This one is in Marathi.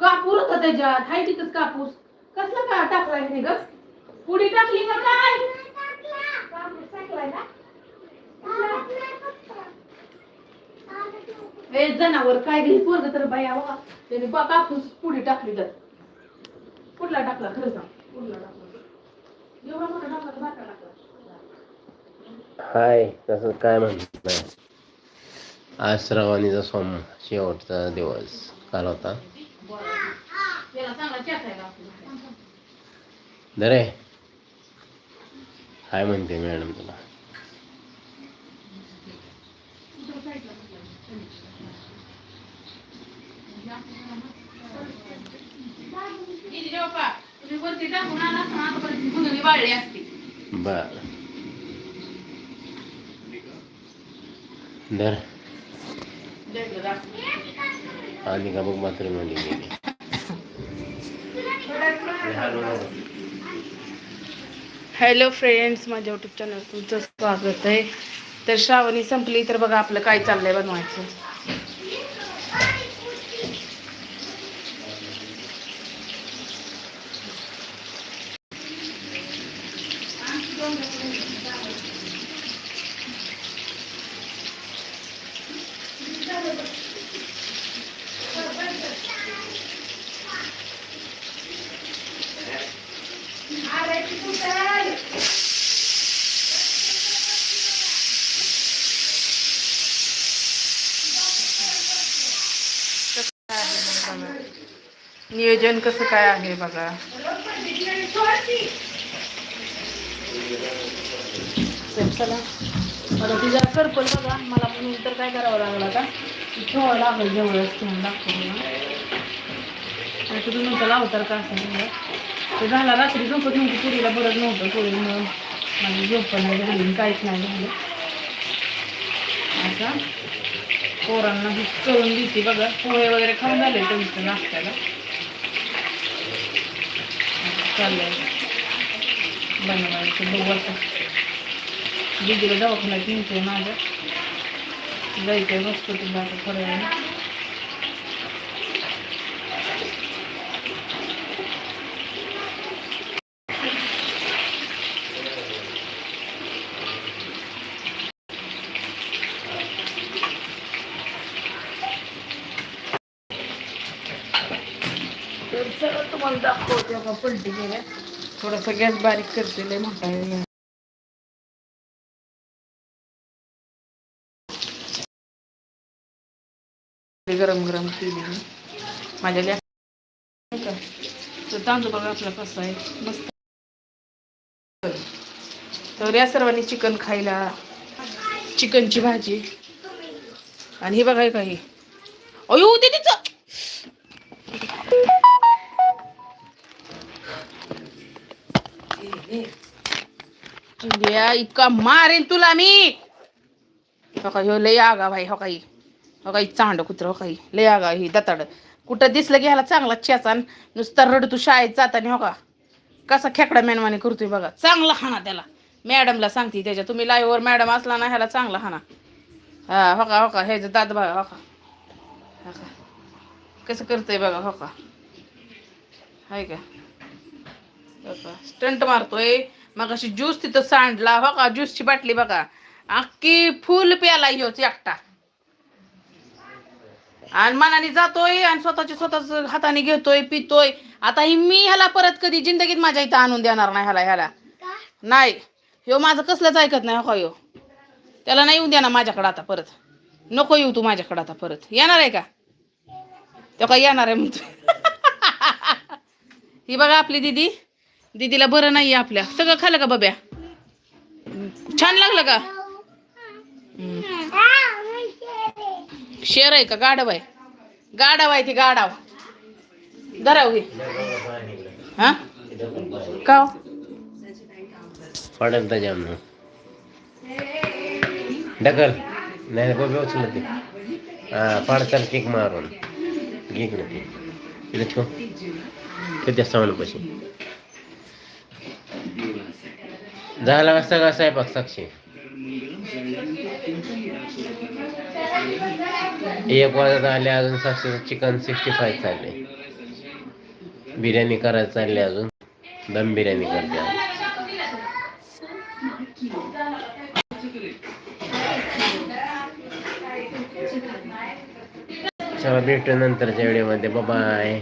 कापूर होता त्याच्यात. हाय तिथंच कापूस. कसला का टाकलाय हे ग? पुढे टाकली का काय? ए जनावर काय घे पोरग तर बाया वा त्याने बा- कापूस पुढे टाकली तर. कुठला टाकला? खरं सांग. कुठला टाकला? एवढा मोठा टाकला का टाकला. हाय तसं काय म्हणत नाही. आज श्रावणीचा सोम शेवटचा दिवस. काल होता. दरे काय म्हणते मॅडम तुला? इथे जेव्हा पहा, तुम्ही वरती टाकून आणि का मग मात्रमध्ये गेली हॅलो फ्रेंड्स माझ्या युट्यूब चॅनल तुमचं स्वागत आहे. तर श्रावणी संपली तर बघा आपलं काय चाललंय बनवायचं. नियोजन कसं काय आहे बघा. तर चला. मला तुझा करपल बघा मला पण नंतर काय करावं लागलं का ठेवावं लागेल जवळच ठेवून दाखवून आणि तुझं नंतर लावतार का असं ते झाला रात्री झोपत नव्हती पुरीला बरं नव्हतं पुरीमुळं माझी झोप नाही झाली काहीच नाही झालं. आता पोरांना करून देते बघा. पोहे वगैरे खाऊन झाले त्यांचं नाश्त्याला. चाललंय. बनवायचं बघू आता. दिदीला दवाखान्यात निघतोय माझ्या जायचंय बसतो तुला थोड्या वेळाने तर चला तुम्हाला दाखवते का पलटी केल्या थोडासा गॅस बारीक करते लय मोठा गरम गरम केली मी. माझ्या लॅ नाही का? तर तांदूळ बघा आपला कसा आहे. मस्त. तर या सर्वांनी चिकन खायला चिकनची भाजी. आणि हे बघाय काही. अयो ते तिचं. चिंध्या इतका मारेन तुला मी. हो काही हो लय आगा भाई हो काही हो. काही चांड कुत्र हो काही लय आगा ही दताड. कुठं दिसलं की ह्याला चांगला चेचान नुसता रड तू शाळेत जाताना हो का. कसा खेकडा मेनवाने करतोय बघा. चांगला हाना त्याला. मॅडमला सांगते त्याच्या तुम्ही लाईव्हवर मॅडम असला ना ह्याला चांगला हाना हा हो का हो का ह्याचं दात बघा हो का. हो का. कसं करतंय बघा हो का. हाय का. स्टंट मारतोय. मग अशी ज्यूस तिथं सांडला. हो का? ज्यूसची बाटली बघा. अख्खी फुल प्याला ह्योच एकटा. आणि मनाने जातोय आणि स्वतःच्या स्वतःच हाताने घेतोय पितोय. आता ही मी ह्याला परत कधी जिंदगीत माझ्या इथं आणून देणार नाही ह्याला ह्याला. नाही. ह्यो माझं कसलंच ऐकत नाही हो का ह्यो? त्याला नाही येऊन देणार माझ्याकडं आता परत. नको येऊ तू माझ्याकडं आता परत. येणार आहे का? तो काय येणार आहे म्हणतो ही बघा आपली दिदी. दीदीला बरं नाही आहे आपल्या. सगळं खाल्लं का बब्या? छान लागलं का? शेर आहे का? गाढव आहे. गाढव आहे ती गाढाव. धराव घे हा? का पडेल तर जाम ढकल. नाही बघ उचलत ते हा पाडचाल केक मारून. घे ना ते. तिथे ठेव. किती साऊंड पैसे झाला असता का स्वयंपाक साक्षी. एक वाजत आले अजून साक्षीचं चिकन सिक्स्टी फाय चालले बिर्याणी करायला चालली अजून. दम बिर्याणी करते चला भेटू नंतरच्या व्हिडिओमध्ये बाय